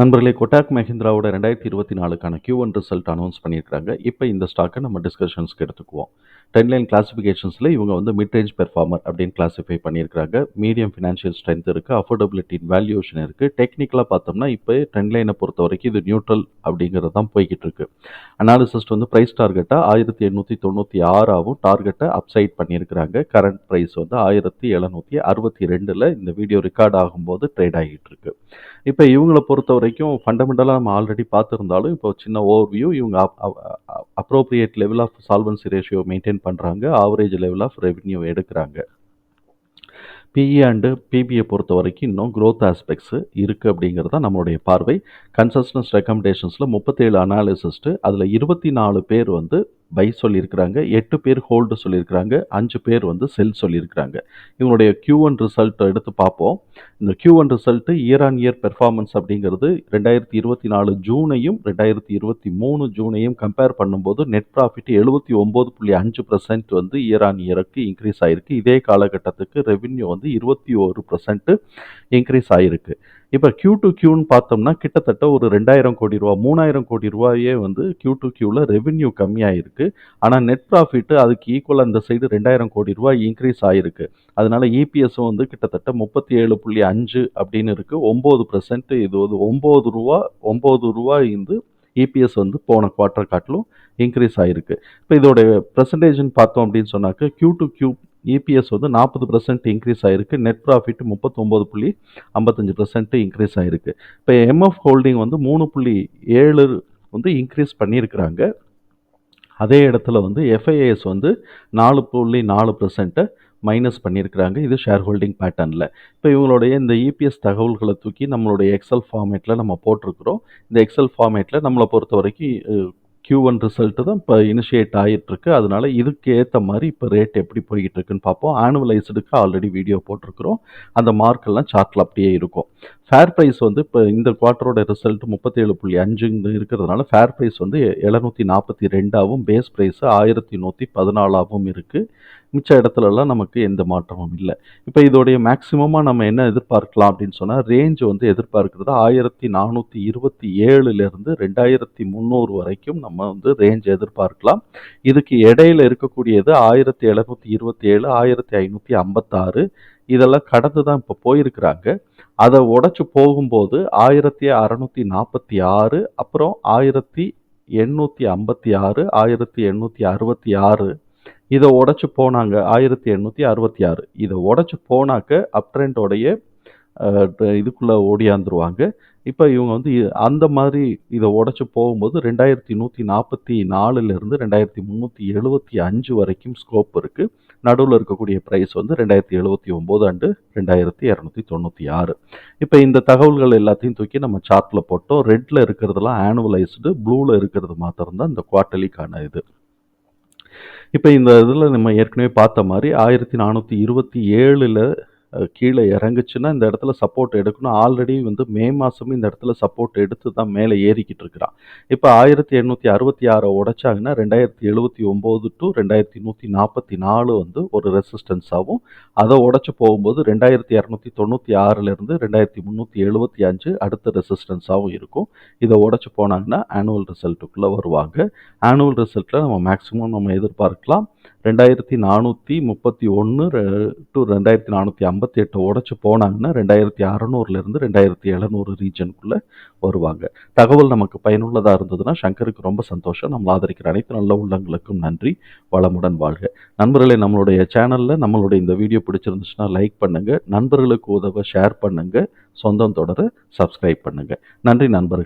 நண்பர்களே கொட்டாக் மஹிந்திராவோட ரெண்டாயிரத்தி இருபத்தி நாலுக்கான கியூ ஒன் ரிசல்ட் அனௌன்ஸ் பண்ணியிருக்காங்க இப்போ இந்த ஸ்டாக்கை நம்ம டிஸ்கஷன்ஸ்க்கு எடுத்துக்குவோம். டென் லைன் இவங்க வந்து மிட் ரேஞ்ச் பெர்ஃபார்மர் அப்படின்னு கிளாஸிஃபை பண்ணியிருக்காங்க மீடியம் ஃபினான்ஷியல் ஸ்ட்ரென்த் இருக்குது அஃபோர்டபிலிட்டி வேல்யூஷன் இருக்குது டெக்னிக்கலாக பார்த்தோம்னா இப்போ ட்ரெண்ட் லைனை பொறுத்த வரைக்கும் இது நியூட்ரல் அப்படிங்கிறது தான் போய்கிட்டு இருக்கு. அனாலிசிஸ்ட் வந்து ப்ரைஸ் டார்கெட்டாக ஆயிரத்தி எண்ணூற்றி தொண்ணூற்றி ஆறாவும் டார்கெட்டை அப்சைட் பண்ணியிருக்கிறாங்க. கரண்ட் ப்ரைஸ் வந்து ஆயிரத்தி எழுநூற்றி அறுபத்தி ரெண்டில் இந்த வீடியோ ரெக்கார்ட் ஆகும்போது ட்ரேட் ஆகிட்டு இருக்கு. இப்போ இவங்களை பொறுத்த வரைக்கும் ஃபண்டமெண்டலாக நம்ம ஆல்ரெடி பார்த்துருந்தாலும் இப்போ சின்ன ஓவர்வியூ இவங்க appropriate level of solvency ratio maintain பண்ணுறாங்க ஆவரேஜ் லெவல் ஆஃப் ரெவென்யூ எடுக்கிறாங்க. பிஇ அண்டு பிபியை பொறுத்த வரைக்கும் இன்னும் க்ரோத் ஆஸ்பெக்ட்ஸு இருக்குது அப்படிங்கிறது தான் நம்மளுடைய பார்வை. கன்சஸ்டன்ஸ் ரெக்கமெண்டேஷன்ஸில் முப்பத்தேழு அனாலிசிஸ்ட்டு அதில் இருபத்தி நாலு பேர் வந்து பை சொல்லியிருக்கிறாங்க எட்டு பேர் ஹோல்டு சொல்லியிருக்கிறாங்க அஞ்சு பேர் வந்து செல் சொல்லியிருக்கிறாங்க. இவங்களுடைய கியூ ஒன் ரிசல்ட் எடுத்து பார்ப்போம். இந்த Q one result year on year performance அப்படிங்கிறது ரெண்டாயிரத்தி இருபத்தி நாலு ஜூனையும் ரெண்டாயிரத்தி இருபத்தி மூணு ஜூனையும் கம்பேர் பண்ணும்போது நெட் ப்ராஃபிட் எழுபத்தி ஒம்பது புள்ளி அஞ்சு பர்சன்ட் வந்து இயர் ஆன் இயருக்கு இன்க்ரீஸ் ஆகிருக்கு இதே காலகட்டத்துக்கு ரெவின்யூ வந்து இருபத்தி ஒரு பர்சன்ட்டு இன்க்ரீஸ் ஆகிருக்கு இப்போ கியூ டு கியூன்னு பார்த்தோம்னா கிட்டத்தட்ட ஒரு ரெண்டாயிரம் கோடி ரூபா மூணாயிரம் கோடி ரூபாயே வந்து கியூ டு கியூவில் ரெவென்யூ கம்மியாகிருக்கு ஆனால் நெட் ப்ராஃபிட்டு அதுக்கு ஈக்குவலாக அந்த சைடு ரெண்டாயிரம் கோடி ரூபா இன்க்ரீஸ் ஆகிருக்கு அதனால இபிஎஸும் வந்து கிட்டத்தட்ட முப்பத்தி ஏழு புள்ளி அஞ்சு அப்படின்னு இருக்குது ஒம்பது பர்சன்ட் இது வந்து ஒம்பது ரூபா ஒம்பது ரூபா இருந்து இபிஎஸ் வந்து போன குவார்ட்டர் காட்டிலும் இன்க்ரீஸ் ஆகிருக்கு இப்போ இதோடைய பர்சன்டேஜ்னு பார்த்தோம் அப்படின்னு சொன்னாக்க கியூ டு கியூ இபிஎஸ் வந்து நாற்பது பர்சன்ட் இன்க்ரீஸ் ஆகிருக்கு நெட் ப்ராஃபிட் முப்பத்தொம்போது புள்ளி ஐம்பத்தஞ்சு பர்சன்ட் இன்க்ரீஸ் ஆகிருக்கு இப்போ எம்எஃப் ஹோல்டிங் வந்து மூணு புள்ளி ஏழு வந்து இன்க்ரீஸ் பண்ணியிருக்கிறாங்க. அதே இடத்துல வந்து எஃப்ஐஏஎஸ் வந்து நாலு புள்ளி நாலு பர்சன்ட்டை மைனஸ் பண்ணியிருக்கிறாங்க. இது ஷேர் ஹோல்டிங் பேட்டர்னில் இப்போ இவங்களுடைய இந்த இபிஎஸ் தகவல்களை தூக்கி நம்மளுடைய எக்ஸல் ஃபார்மேட்டில் நம்ம போட்டிருக்கிறோம். இந்த எக்ஸல் ஃபார்மேட்டில் நம்மளை பொறுத்த வரைக்கும் கியூ ஒன் ரிசல்ட்டு தான் இப்போ இனிஷியேட் ஆகிட்டுருக்கு அதனால இதுக்கு ஏற்ற மாதிரி இப்போ ரேட் எப்படி போய்கிட்டு இருக்குன்னு பார்ப்போம். ஆனுவலைஸ்டுக்கு ஆல்ரெடி வீடியோ போட்டிருக்கிறோம். அந்த மார்க்கெல்லாம் சார்ட்டில் அப்படியே இருக்கும். ஃபேர் ப்ரைஸ் வந்து இப்போ இந்த குவார்ட்டரோட ரிசல்ட் முப்பத்தேழு புள்ளி அஞ்சுன்னு இருக்கிறதுனால ஃபேர் ப்ரைஸ் வந்து எழுநூற்றி நாற்பத்தி ரெண்டாகவும் பேஸ் ப்ரைஸு ஆயிரத்தி நூற்றி பதினாலாகவும் இருக்குது மிச்ச இடத்துலலாம் நமக்கு எந்த மாற்றமும் இல்லை. இப்போ இதோடைய மேக்சிமமாக நம்ம என்ன எதிர்பார்க்கலாம் அப்படின்னு சொன்னால் ரேஞ்ச் வந்து எதிர்பார்க்கிறது ஆயிரத்தி நானூற்றி இருபத்தி ஏழுலேருந்து ரெண்டாயிரத்தி முந்நூறு வரைக்கும் நம்ம வந்து ரேஞ்ச் எதிர்பார்க்கலாம். இதுக்கு இடையில இருக்கக்கூடியது ஆயிரத்தி எழுநூற்றி இருபத்தி ஏழு ஆயிரத்தி ஐநூற்றி ஐம்பத்தாறு. இதெல்லாம் கடந்து தான் இப்போ போயிருக்கிறாங்க. அதை உடச்சி போகும்போது ஆயிரத்தி அறநூற்றி நாற்பத்தி ஆறு அப்புறம் ஆயிரத்தி எண்ணூற்றி ஐம்பத்தி ஆறு ஆயிரத்தி எண்ணூற்றி அறுபத்தி ஆறு இதை உடச்சி போனாங்க ஆயிரத்தி எண்ணூற்றி அறுபத்தி ஆறு. இதை உடச்சி போனாக்க அப்ட்ரெண்டோடைய இதுக்குள்ளே ஓடியாந்துருவாங்க. இப்போ இவங்க வந்து அந்த மாதிரி இதை உடச்சி போகும்போது ரெண்டாயிரத்தி நூற்றி நாற்பத்தி நாலுலேருந்து ரெண்டாயிரத்தி முந்நூற்றி எழுபத்தி அஞ்சு வரைக்கும் ஸ்கோப் இருக்குது நடுவில் இருக்கக்கூடிய ப்ரைஸ் வந்து ரெண்டாயிரத்தி எழுபத்தி ஒம்பது அண்டு ரெண்டாயிரத்தி இரநூத்தி தொண்ணூற்றி ஆறு. இப்போ இந்த தகவல்கள் எல்லாத்தையும் தூக்கி நம்ம சார்ட்டில் போட்டோம். ரெட்டில் இருக்கிறதுலாம் ஆனுவலைஸ்டு ப்ளூவில் இருக்கிறது மாத்திரம்தான் இந்த குவார்ட்டலிக்கான இது. இப்போ இந்த இதில் நம்ம ஏற்கனவே பார்த்த மாதிரி ஆயிரத்தி நானூற்றி இருபத்தி ஏழில் கீழே இறங்குச்சுன்னா இந்த இடத்துல சப்போர்ட் எடுக்கணும். ஆல்ரெடி வந்து மே மாதமே இந்த இடத்துல சப்போர்ட் எடுத்து தான் மேலே ஏறிக்கிட்டு இருக்கிறான். இப்போ ஆயிரத்தி எண்ணூற்றி அறுபத்தி ஆறை உடைச்சாங்கன்னா ரெண்டாயிரத்தி எழுபத்தி ஒம்பது டு ரெண்டாயிரத்தி நூற்றி நாற்பத்தி நாலு வந்து ஒரு ரெசிஸ்டன்ஸாகவும் அதை உடச்சி போகும்போது ரெண்டாயிரத்தி இரநூத்தி தொண்ணூற்றி ஆறுலேருந்து ரெண்டாயிரத்தி முந்நூற்றி எழுபத்தி அஞ்சு அடுத்த ரெசிஸ்டன்ஸாகவும் இருக்கும். இதை உடச்சி போனாங்கன்னா ஆனுவல் ரிசல்ட்டுக்குள்ளே வருவாங்க. ஆனுவல் ரிசல்ட்டில் நம்ம மேக்ஸிமம் நம்ம எதிர்பார்க்கலாம். ரெண்டாயிரத்தி நானூற்றி முப்பத்தி ஒன்று டு ரெண்டாயிரத்தி நானூற்றி ஐம்பத்தி எட்டு உடச்சி போனாங்கன்னா ரெண்டாயிரத்தி அறநூறுலேருந்து ரெண்டாயிரத்தி எழுநூறு ரீஜனுக்குள்ளே வருவாங்க. தகவல் நமக்கு பயனுள்ளதாக இருந்ததுன்னா சங்கருக்கு ரொம்ப சந்தோஷம். நம்ம ஆதரிக்கிற அனைத்து நல்ல உள்ளங்களுக்கும் நன்றி வளமுடன் வாழ்க. நண்பர்களே நம்மளுடைய சேனலில் நம்மளுடைய இந்த வீடியோ பிடிச்சிருந்துச்சுன்னா லைக் பண்ணுங்கள் நண்பர்களுக்கு உதவ ஷேர் பண்ணுங்கள் சொந்தம் தொடர சப்ஸ்கிரைப் பண்ணுங்கள் நன்றி நண்பர்கள்.